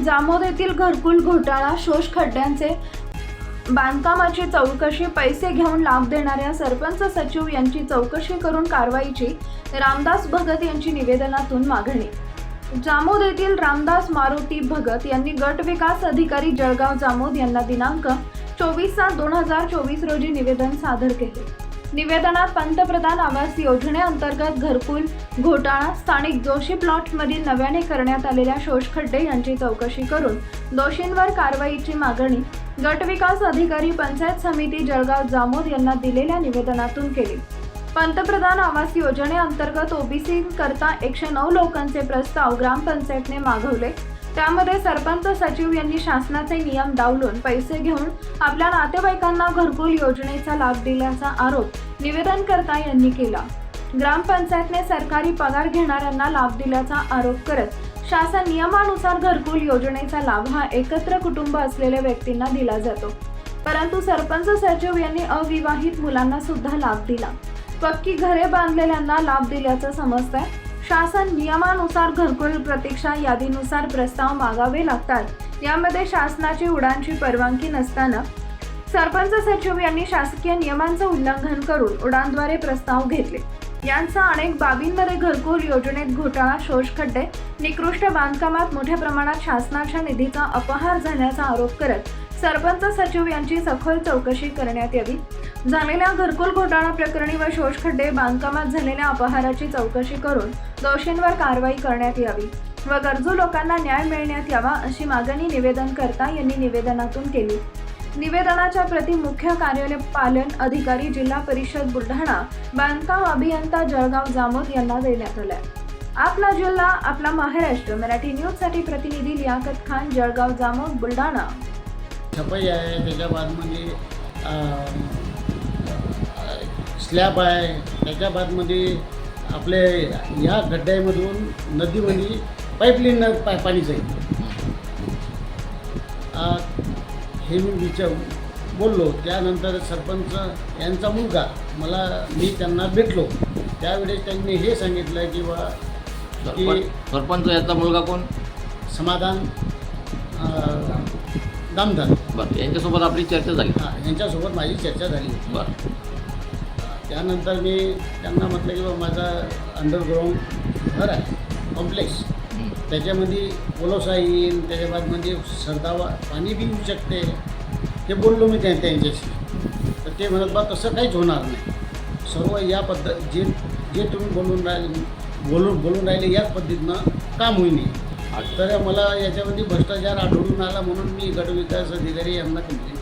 येथील घरकुल घोटाळा शोष खड्ड्यांचे बांधकामाची चौकशी पैसे घेऊन लाभ देणाऱ्या सरपंच सचिव यांची चौकशी करून कारवाईची रामदास भगत यांची निवेदनातून मागणी. जामोद येथील रामदास मारुती भगत यांनी गट विकास अधिकारी जळगाव जामोद यांना दिनांक चोवीस सात दोन हजार चोवीस रोजी निवेदन सादर केले. निवेदनात पंतप्रधान आवास योजनेअंतर्गत घरकुल घोटाळा स्थानिक जोशी प्लॉटमधील नव्याने करण्यात आलेल्या शोषखड्डे यांची चौकशी करून दोषींवर कारवाईची मागणी गट विकास अधिकारी पंचायत समिती जळगाव जामोद यांना दिलेल्या निवेदनातून केली. पंतप्रधान आवास योजनेअंतर्गत ओबीसी करता एकशे नऊ लोकांचे प्रस्ताव ग्रामपंचायतने मागवले. त्यामध्ये सरपंच सचिव यांनी शासनाचे नियम डावलून पैसे घेऊन आपल्या नातेवाईकांना घरकुल योजनेचा लाभ दिल्याचा आरोप निवेदनकर्ता यांनी केला. ग्रामपंचायतने सरकारी पगार घेणाऱ्यांना लाभ दिल्याचा आरोप करत शासन नियमानुसार घरकुल योजनेचा लाभ हा एकत्र कुटुंब असलेल्या व्यक्तींना दिला जातो. परंतु सरपंच सचिव यांनी अविवाहित मुलांना सुद्धा लाभ दिला. पक्की घरे बांधलेल्यांना लाभ दिल्याचं समजतंय. शासन नियमानुसार घरकुल प्रतीक्षा यादीनुसार प्रस्ताव मागावे लागतात. यामध्ये शासनाची उडानची परवानगी नसताना सरपंच सचिव यांनी शासकीय नियमांचं उल्लंघन करून उडानद्वारे प्रस्ताव घेतले. यांचा अनेक बाबींमध्ये घरकुल योजनेत घोटाळा शोषखड्डे निकृष्ट बांधकामात मोठ्या प्रमाणात शासनाच्या निधीचा अपहार झाल्याचा आरोप करत सरपंच सचिव यांची सखोल चौकशी करण्यात यावी. झालेल्या घरकुल घोटाळा प्रकरणी व शोषखड्डे बांधकामात झालेल्या अपहाराची चौकशी करून दोषींवर कारवाई करण्यात यावी व गरजू लोकांना न्याय मिळण्यात यावा अशी मागणी निवेदनकर्ता यांनी निवेदनातून केली. निवेदनाच्या प्रति मुख्य कार्यालय पालन अधिकारी जिल्हा परिषद बुलढाणा बांधकाम अभियंता जळगाव जामोद यांना देण्यात आल्या. आपला जिल्हा आपला महाराष्ट्र मराठी न्यूजसाठी प्रतिनिधी लियाकत खान जळगाव जामोद बुलढाणा. छपाई आहे त्याच्या बादमध्ये स्लॅब आहे त्याच्या बादमध्ये आपले या गड्ड्यामधून नदीमध्ये पाईपलाईन पा पाणी जाईल. हे मी विचार बोललो त्यानंतर सरपंच यांचा मुलगा मला मी त्यांना भेटलो. त्यावेळेस त्यांनी हे सांगितलं की बा की सरपंच सरपंच याचा मुलगा कोण? समाधान अ, दामधर बरं यांच्यासोबत आपली चर्चा झाली. हा यांच्यासोबत माझी चर्चा झाली. बरं. त्यानंतर मी त्यांना म्हटलं की बा माझा अंडरग्राऊंड घर आहे कॉम्प्लेक्स त्याच्यामध्ये ओलोसा येईल त्याच्या बादमध्ये म्हणजे सरदावा पाणी बी येऊ शकते. ते बोललो मी त्या त्यांच्याशी. तर ते म्हणत बा तसं काहीच होणार नाही. सर्व या पद्धत जे जे तुम्ही बोलून राहिले बोलून बोलून राहिले याच पद्धतीनं काम होईल. तर मला याच्यामध्ये भ्रष्टाचार आढळून आला म्हणून मी गटविकास अधिकारी यांना कंप्लेंट